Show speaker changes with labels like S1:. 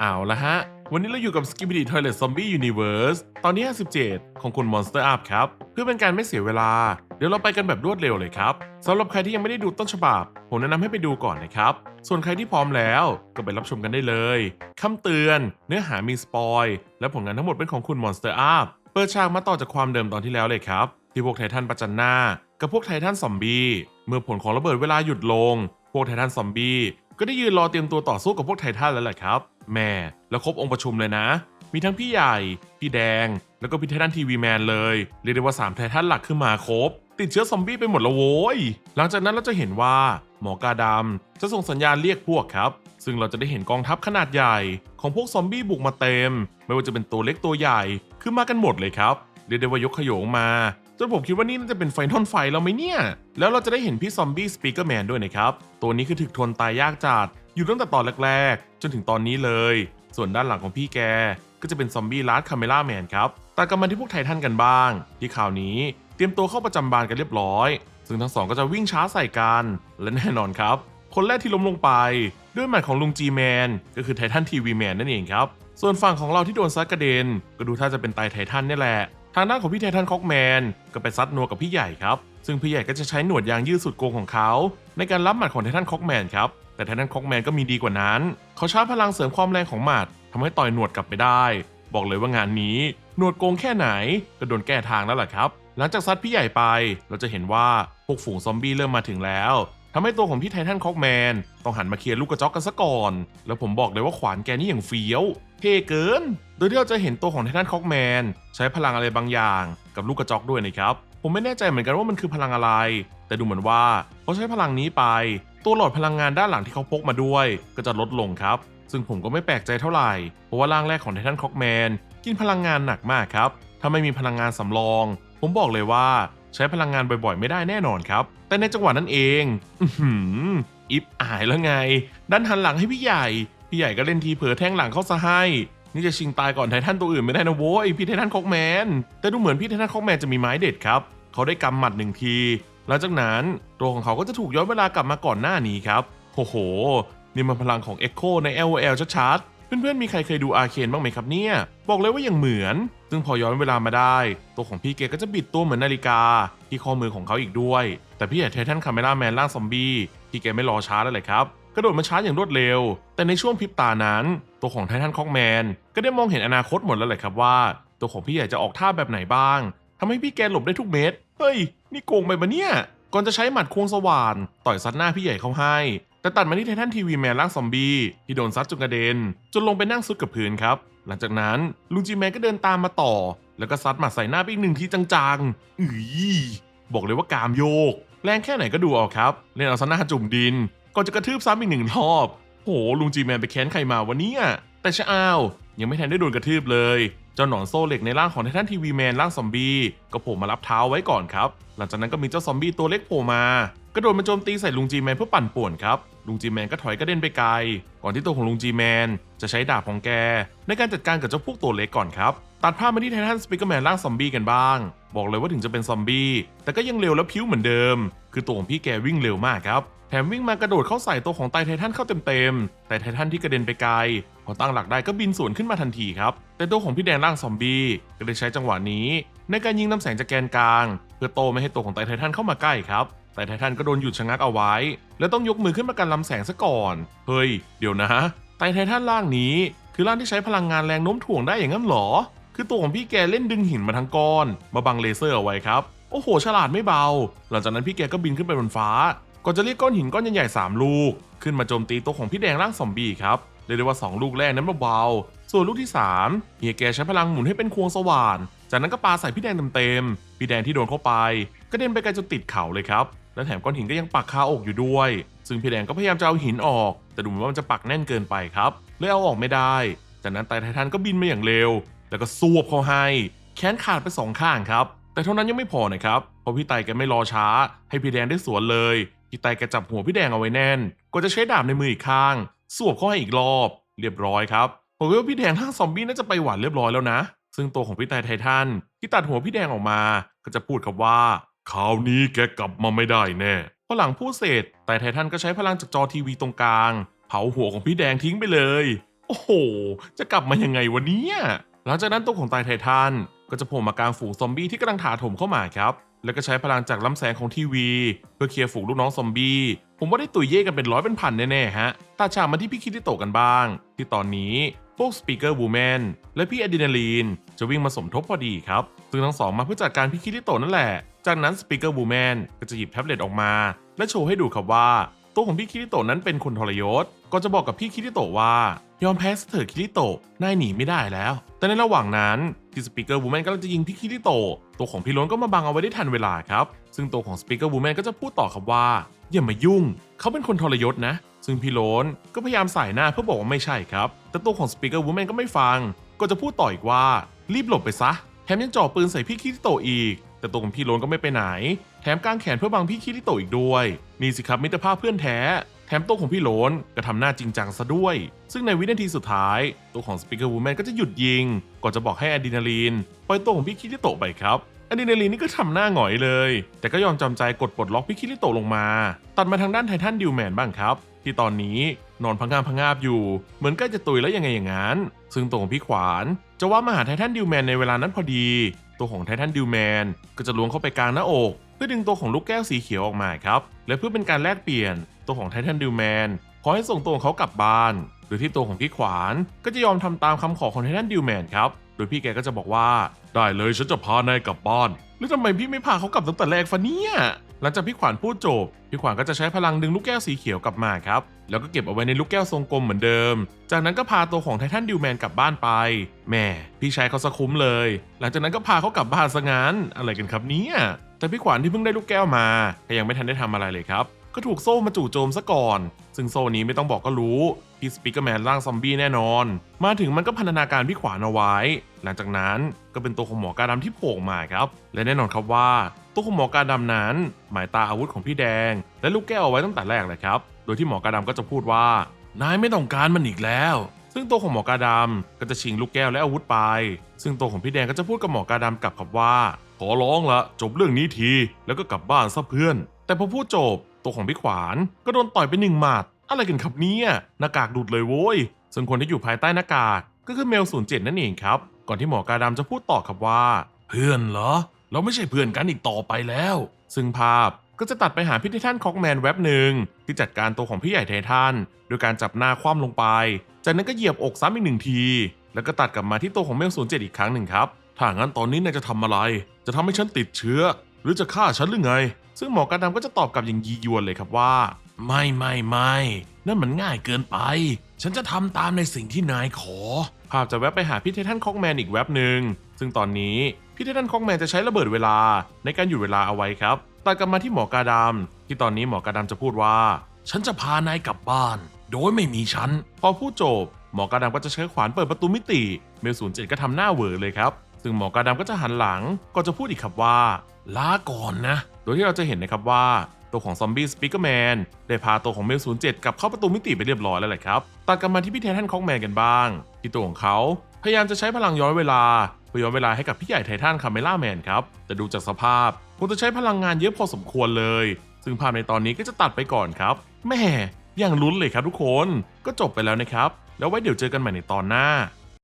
S1: เอาละฮะ วันนี้เราอยู่กับ s k i p p y Toilet Zombie Universe ตอนนี้ 57 ของคุณ Monster Up ครับ เพื่อเป็นการไม่เสียเวลา เดี๋ยวเราไปกันแบบรวดเร็วเลยครับสำหรับใครที่ยังไม่ได้ดูต้นฉบับ ผมแนะนำให้ไปดูก่อนนะครับ ส่วนใครที่พร้อมแล้วก็ไปรับชมกันได้เลยคำเตือน เนื้อหามีสปอยและผลงานทั้งหมดเป็นของคุณ Monster Up เปิดฉากมาต่อจากความเดิมตอนที่แล้วเลยครับ ที่พวกไททันประจันหน้า กับพวกไททันซอมบี้เมื่อผลของระเบิดเวลาหยุดลง พวกไททันซอมบี้ก็ได้ยืนรอเตรียมตัวต่อสู้กับพวกไททันแล้วแหละครับ แม่แล้วครบองค์ประชุมเลยนะ มีทั้งพี่ใหญ่ พี่แดง แล้วก็พี่ไททันทีวีแมนเลย เรียกได้ว่า3ไททันหลักขึ้นมาครบ ติดเชื้อซอมบี้ไปหมดแล้วโว้ย หลังจากนั้นเราจะเห็นว่าหมอกาดำจะส่งสัญญาณเรียกพวกครับ ซึ่งเราจะได้เห็นกองทัพขนาดใหญ่ ของพวกซอมบี้บุกมาเต็ม ไม่ว่าจะเป็นตัวเล็กตัวใหญ่คือมากันหมดเลยครับ เรียกได้ว่ายกขโยงมาจนผมคิดว่านี่น่าจะเป็นไฟนอลไฟแล้วไหมเนี่ย แล้วเราจะได้เห็นพี่ซอมบี้สปีกเกอร์แมนด้วยนะครับ ตัวนี้คือถึกทนตายยากจัด อยู่ตั้งแต่ตอนแรกๆ จนถึงตอนนี้เลย ส่วนด้านหลังของพี่แก ก็จะเป็นซอมบี้ลาร์ดคาเมล่าแมนครับตัดกันมาที่พวกไททันกันบ้าง ที่ข่าวนี้เตรียมตัวเข้าประจำบานกันเรียบร้อย ซึ่งทั้งสองก็จะวิ่งช้าใส่กัน และแน่นอนครับ คนแรกที่ล้มลงไป ด้วยหมัดของลุงจีแมนก็คือไททันทีวีแมนนั่นเองครับ ส่วนฝั่งของเราที่โดนซัดกระเด็น ก็ดูท่าจะเป็นไตไททันนี่แหละ ทางด้านของพี่ไททันคอกแมนก็ไปซัดนัวกับพี่ใหญ่ครับ ซึ่งพี่ใหญ่ก็จะใช้หนวดยางยืดสุดโกงของเขา ในการรับหมัดของไททันคอกแมนครับ แต่ไททันคอกแมนก็มีดีกว่านั้น เขาใช้พลังเสริมความแรงของหมัดทำให้ต่อยหนวดกลับไปได้ บอกเลยว่างานนี้หนวดโกงแค่ไหนก็โดนแก้ทางแล้วแหละครับ หลังจากซัดพี่ใหญ่ไปเราจะเห็นว่าพวกฝูงซอมบี้เริ่มมาถึงแล้วทำให้ตัวของพี่ไททันคอกแมนต้องหันมาเคลียร์ลูกกระจอกกันซะก่อน แล้วผมบอกเลยว่าขวานแกนี่อย่างเฟี้ยว เท่เกิน โดยที่เราจะเห็นตัวของไททันคอกแมนใช้พลังอะไรบางอย่างกับลูกกระจอกด้วยนะครับ ผมไม่แน่ใจเหมือนกันว่ามันคือพลังอะไร แต่ดูเหมือนว่าเขาใช้พลังนี้ไป ตัวหลอดพลังงานด้านหลังที่เขาพกมาด้วย ก็จะลดลงครับ ซึ่งผมก็ไม่แปลกใจเท่าไหร่ เพราะว่าร่างแรกของไททันคอกแมนกินพลังงานหนักมากครับ ถ้าไม่มีพลังงานสำรอง ผมบอกเลยว่าใช้พลังงานบ่อยๆ ไม่ได้แน่นอนครับ แต่ในจังหวะนั้นเองอือหืออิฟอายแล้วไง ดันหันหลังให้พี่ใหญ่ พี่ใหญ่ก็เล่นทีเผลอแทงหลังเข้าซะให้ นี่จะชิงตายก่อนไททันตัวอื่นไม่ได้นะโว้ยพี่ไททันคอกแมน แต่ดูเหมือนพี่ไททันคอกแมนจะมีไม้เด็ดครับ เขาได้กำหมัดหนึ่งที หลังจากนั้นตัวของเขาก็จะถูกย้อนเวลากลับมาก่อนหน้านี้ครับโอ้โห นี่มันพลังของ Echo ใน LOL ชัดๆ เพื่อนๆ มีใครเคยดูอาเคนบ้างไหมครับเนี่ย บอกเลยว่ายังเหมือน ซึ่งพอย้อนเวลามาได้ ตัวของพี่เกก็จะบิดตัวเหมือนนาฬิกา ที่ข้อมือของเขาอีกด้วย แต่พี่ใหญ่ไททันคาเมล่าแมนร่างซอมบี้ พี่แกไม่รอช้าแล้วเลยครับ กระโดดมาช้าอย่างรวดเร็ว แต่ในช่วงพริบตานั้น ตัวของไททันคอกแมนก็ได้มองเห็นอนาคตหมดแล้วแหละครับว่า ตัวของพี่ใหญ่จะออกท่าแบบไหนบ้างทำให้พี่แกหลบได้ทุกเม็ด เฮ้ย นี่โกงไปปะเนี่ย ก่อนจะใช้หมัดควงสว่าน ต่อยซัดหน้าพี่ใหญ่เขาให้ แต่ตัดมาที่ไททันทีวีแมนร่างซอมบี้ที่โดนซัดจนกระเด็น จนลงไปนั่งซุดกับพื้นครับ หลังจากนั้นลุงจีแมนก็เดินตามมาต่อ แล้วก็ซัดหมัดใส่หน้าไปอีกหนึ่งทีจังๆอือบอกเลยว่ากามโยก แรงแค่ไหนก็ดูเอาครับ เล่นเอาซะหน้าจุ่มดิน ก่อนจะกระทืบซ้ำอีกหนึ่งรอบ โหลุงจีแมนไปแค้นใครมาวะเนี่ย แต่ชะอ้าวยังไม่ทันได้โดนกระทืบเลย เจ้าหนอนโซ่เหล็กในร่างของไททันทีวีแมนร่างซอมบี้ก็โผล่มารับเท้าไว้ก่อนครับ หลังจากนั้นก็มีเจ้าซอมบี้ตัวเล็กโผล่มากระโดดมาโจมตีใส่ลุงจีแมนเพื่อปั่นป่วนครับ ลุงจีแมนก็ถอยกระเด็นไปไกล ก่อนที่ตัวของลุงจีแมนจะใช้ดาบของแก ในการจัดการกับเจ้าพวกตัวเล็กก่อนครับ ตัดภาพมาที่ไททันสปิเกอร์แมนร่างซอมบี้กันบ้าง บอกเลยว่าถึงจะเป็นซอมบี้ แต่ก็ยังเร็วและพิ้วเหมือนเดิม คือตัวของพี่แกวิ่งเร็วมากครับ แถมวิ่งมากระโดดเข้าใส่ตัวของไตไททันเข้าเต็มๆ แต่ไททันที่กระเด็นไปไกล พอตั้งหลักได้ก็บินสวนขึ้นมาทันทีครับ แต่ตัวของพี่แดงร่างซอมบี้ก็เลยใช้จังหวะนี้ ในการยิงน้ำแสงจากแกนกลาง เพื่อโตไม่ให้ตัวของไตไททันเข้ามาใกล้ครับ แต่ไททันก็โดนหยุดชะงักเอาไว้ และต้องยกมือขึ้นมากันลำแสงซะก่อน เฮ้ย เดี๋ยวนะไตไททันร่างนี้ คือร่างที่ใช้พลังงานแรงโน้มถ่วงได้อย่างนั้นหรอ คือตัวของพี่แกเล่นดึงหินมาทั้งก้อน มาบังเลเซอร์เอาไว้ครับ โอ้โห ฉลาดไม่เบา หลังจากนั้นพี่แกก็บินขึ้นไปบนฟ้า ก่อนจะเรียกก้อนหินก้อนใหญ่ๆสามลูก ขึ้นมาโจมตีตัวของพี่แดงร่างซอมบี้ครับเรียกได้ว่า 2 ลูกแรกนั้นเบาๆ ส่วนลูกที่3เฮียแกใช้พลังหมุนให้เป็นควงสว่าน จากนั้นก็ปาใส่พี่แดงเต็มๆ พี่แดงที่โดนเข้าไปกระเด็นไปไกลจนติดเข่าเลยครับ และแถมก้อนหินก็ยังปักคาอกอยู่ด้วย ซึ่งพี่แดงก็พยายามจะเอาหินออก แต่ดูเหมือนว่ามันจะปักแน่นเกินไปครับเลยเอาออกไม่ได้ จากนั้นไตไททันก็บินมาอย่างเร็ว แล้วก็ซวบเขาให้ แขนขาดไปสองข้างครับ แต่เท่านั้นยังไม่พอนะครับเพราะพี่ไตแกไม่รอช้า ให้พี่แดงได้สวนเลยพี่ไตแกจับหัวพี่แดงเอาไว้แน่น ก็จะใช้ดาบในมืออีกข้าง สวบเข้าให้อีกรอบ เรียบร้อยครับผมว่าพี่แดงทั้งซอมบี้น่าจะไปหวานเรียบร้อยแล้วนะ ซึ่งตัวของพี่ไตไททันที่ตัดหัวพี่แดงออกมา ก็จะพูดคำว่า คราวนี้แกกลับมาไม่ได้แน่พอหลังพูดเสร็จไตไททันก็ใช้พลังจากจอทีวีตรงกลาง เผาหัวของพี่แดงทิ้งไปเลย โอ้โห จะกลับมายังไงวะเนี่ยหลังจากนั้นตัวของไตไททันก็จะโผล่มากลางฝูงซอมบี้ที่กำลังถาโถมเข้ามาครับ แล้วก็ใช้พลังจากลำแสงของทีวี เพื่อเคลียร์ฝูงลูกน้องซอมบี้ ผมว่าได้ตุยเย่กันเป็นร้อยเป็นพันแน่ๆฮะตัดฉากมาที่พี่คิริโตกันบ้าง ที่ตอนนี้พวกสปีกเกอร์บูแมนและพี่อะดรีนาลีนจะวิ่งมาสมทบพอดีครับ ซึ่งทั้งสองมาเพื่อจัดการพี่คิริโตนั่นแหละ จากนั้นสปีกเกอร์บูแมนก็จะหยิบแท็บเล็ตออกมา และโชว์ให้ดูครับว่า ตัวของพี่คิริโตะนั้นเป็นคนทรยศ ก็จะบอกกับพี่คิริโตะว่ายอมแพ้ซะเถอะคิริโตะนายหนีไม่ได้แล้ว แต่ในระหว่างนั้นที่สปีกเกอร์บูแมนกำลังจะยิงพี่คิริโตะตัวของพี่ล้นก็มาบังเอาไว้ได้ทันเวลาครับ ซึ่งตัวของสปีกเกอร์บูแมนก็จะพูดต่อครับว่าอย่ามายุ่ง เขาเป็นคนทรยศนะ ซึ่งพี่โลนก็พยายามใส่หน้าเพื่อบอกว่าไม่ใช่ครับ แต่ตัวของสปีกเกอร์วูแมนก็ไม่ฟัง ก็จะพูดต่ออีกว่า รีบหลบไปซะ แถมยังจ่อปืนใส่พี่คิริโตอีก แต่ตัวของพี่โลนก็ไม่ไปไหน แถมกางแขนเพื่อบังพี่คิริโตะอีกด้วย นี่สิครับมิตรภาพเพื่อนแท้ แถมตัวของพี่โลนก็ทำหน้าจริงจังซะด้วย ซึ่งในวินาทีสุดท้าย ตัวของสปีกเกอร์วูแมนก็จะหยุดยิง ก่อนจะบอกให้อะดรีนาลีนปล่อยตัวของพี่คิริโตะไปครับอะดรีนาลีนนี่ก็ทำหน้าหงอยเลย แต่ก็ยอมจำใจกดปลดล็อกพี่คิริโตะลงมา ตัดมาทางด้านไททันดิวแมนบ้างครับ ที่ตอนนี้นอนพังงาบพังงาบอยู่ เหมือนใกล้จะตุยแล้วยังไงอย่างนั้น ซึ่งตัวของพี่ขวาน จะว่ามาหาไททันดิวแมนในเวลานั้นพอดี ตัวของไททันดิวแมนก็จะล้วงเข้าไปกลางหน้าอก เพื่อดึงตัวของลูกแก้วสีเขียวออกมาครับ และเพื่อเป็นการแลกเปลี่ยนตัวของไททันดิวแมนขอให้ส่งตัวของเขากลับบ้าน โดยที่ตัวของพี่ขวานก็จะยอมทำตามคำขอของไททันดิวแมนครับ โดยพี่แกก็จะบอกว่า ได้เลยฉันจะพานายกลับบ้าน แล้วทำไมพี่ไม่พาเขากลับตั้งแต่แรกฟะเนี่ย หลังจากพี่ขวัญพูดจบ พี่ขวัญก็จะใช้พลังดึงลูกแก้วสีเขียวกลับมาครับ แล้วก็เก็บเอาไว้ในลูกแก้วทรงกลมเหมือนเดิม จากนั้นก็พาตัวของไททันดิวแมนกลับบ้านไป แม่พี่ชายเขาสะคุ้มเลย หลังจากนั้นก็พาเขากลับบ้านซะงั้น อะไรกันครับเนี่ย แต่พี่ขวัญที่เพิ่งได้ลูกแก้วมาก็ยังไม่ทันได้ทำอะไรเลยครับ ก็ถูกโซ่มาจู่โจมซะก่อน ซึ่งโซ่นี้ไม่ต้องบอกก็รู้ พี่สปีกเกอร์แมนร่างซอมบี้แน่นอน มาถึงมันก็พันธนาการพี่ขวานเอาไว้ หลังจากนั้นก็เป็นตัวของหมอกาดำที่โผล่มาครับ และแน่นอนครับว่า ตัวของหมอกาดำนั้น หมายตาอาวุธของพี่แดง และลูกแก้วเอาไว้ตั้งแต่แรกเลยครับ โดยที่หมอกาดำก็จะพูดว่า นายไม่ต้องการมันอีกแล้ว ซึ่งตัวของหมอกาดำก็จะชิงลูกแก้วและอาวุธไป ซึ่งตัวของพี่แดงก็จะพูดกับหมอกาดำกลับครับว่า ขอร้องละจบเรื่องนี้ที แล้วก็กลับบ้านซะเพื่อน แต่พอพูดจบตัวของพี่ขวานก็โดนต่อยไปหนึ่งหมัดอะไรกันครับเนี่ยหน้ากากดูดเลยโว้ยซึ่งคนที่อยู่ภายใต้หน้ากากก็คือเมลศูนย์เจ็ดนั่นเองครับ ก่อนที่หมอกาดำจะพูดต่อครับว่า เพื่อนเหรอ เราไม่ใช่เพื่อนกันอีกต่อไปแล้ว ซึ่งภาพก็จะตัดไปหาพี่ไททันคอกแมนแว็บหนึ่งที่จัดการตัวของพี่ใหญ่ไททันโดยการจับหน้าคว่ำลงไป จากนั้นก็เหยียบอกซ้ำอีกหนึ่งที แล้วก็ตัดกลับมาที่ตัวของเมลศูนย์เจ็ดอีกครั้งหนึ่งครับถ้างั้นตอนนี้นายจะทำอะไร จะทำให้ฉันติดเชื้อ หรือจะฆ่าฉันหรือไง ซึ่งหมอกาดำก็จะตอบกลับอย่างยียวนเลยครับว่า ไม่ไม่ไม่ นั่นมันง่ายเกินไป ฉันจะทำตามในสิ่งที่นายขอ ภาพจะแวบไปหาพี่ไททันคอกแมนอีกแวบหนึ่ง ซึ่งตอนนี้พี่ไททันคอกแมนจะใช้ระเบิดเวลาในการหยุดเวลาเอาไว้ครับตัดกลับมาที่หมอกาดำที่ตอนนี้หมอกาดำจะพูดว่า ฉันจะพานายกลับบ้าน โดยไม่มีฉัน พอพูดจบ หมอกาดำก็จะใช้ขวานเปิดประตูมิติ เมลศูนย์เจ็ดก็ทำหน้าเหวอเลยครับ ซึ่งหมอกาดำก็จะหันหลังก็จะพูดอีกครับว่าลาก่อนนะ โดยที่เราจะเห็นนะครับว่า ตัวของซอมบี้สปีกเกอร์แมนได้พาตัวของเมลศูนย์เจ็ดกลับเข้าประตูมิติไปเรียบร้อยแล้วแหละครับตัดกลับมาที่พี่เททันคอกแมนกันบ้าง ที่ตัวของเขาพยายามจะใช้พลังย้อนเวลาเพื่อย้อนเวลาให้กับพี่ใหญ่ไททันคาเมล่าแมนครับแต่ดูจากสภาพคงจะใช้พลังงานเยอะพอสมควรเลย ซึ่งภาพในตอนนี้ก็จะตัดไปก่อนครับแม่อย่างลุ้นเลยครับทุกคนก็จบไปแล้วนะครับแล้วไว้เดี๋ยวเจอกันใหม่ในตอนหน้า